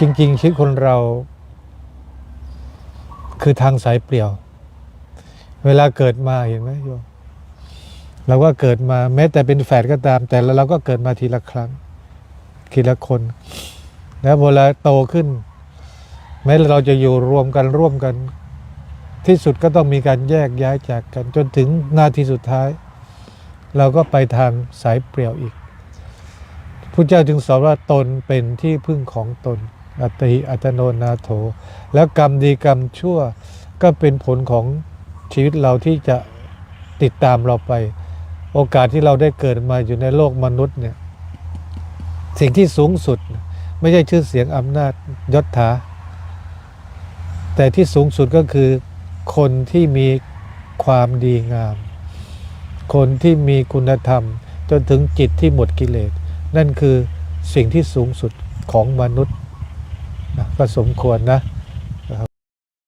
จริง ๆ ชีวิตคนเรา คือทางสายเปลี่ยว เวลาเกิดมาเห็นไหมโยมเราก็เกิดมาแม้แต่เป็นแฝดก็ตาม แต่เราก็เกิดมาทีละครั้ง ทีละคน แล้วเวลาโตขึ้น แม้เราจะอยู่รวมกันร่วมกัน ที่สุดก็ต้องมีการแยกย้ายจากกัน จนถึงนาทีสุดท้าย เราก็ไปทางสายเปลี่ยวอีกพระเจ้าจึงสอนว่าตนเป็นที่พึ่งของตน อัตติอัตโนนาโถ แล้วกรรมดีกรรมชั่วก็เป็นผลของชีวิตเราที่จะติดตามเราไป โอกาสที่เราได้เกิดมาอยู่ในโลกมนุษย์เนี่ยสิ่งที่สูงสุด ไม่ใช่ชื่อเสียงอำนาจยศถา แต่ที่สูงสุดก็คือคนที่มีความดีงาม คนที่มีคุณธรรม จนถึงจิตที่หมดกิเลส นั่นคือสิ่งที่สูงสุดของมนุษย์ ก็สมควรนะ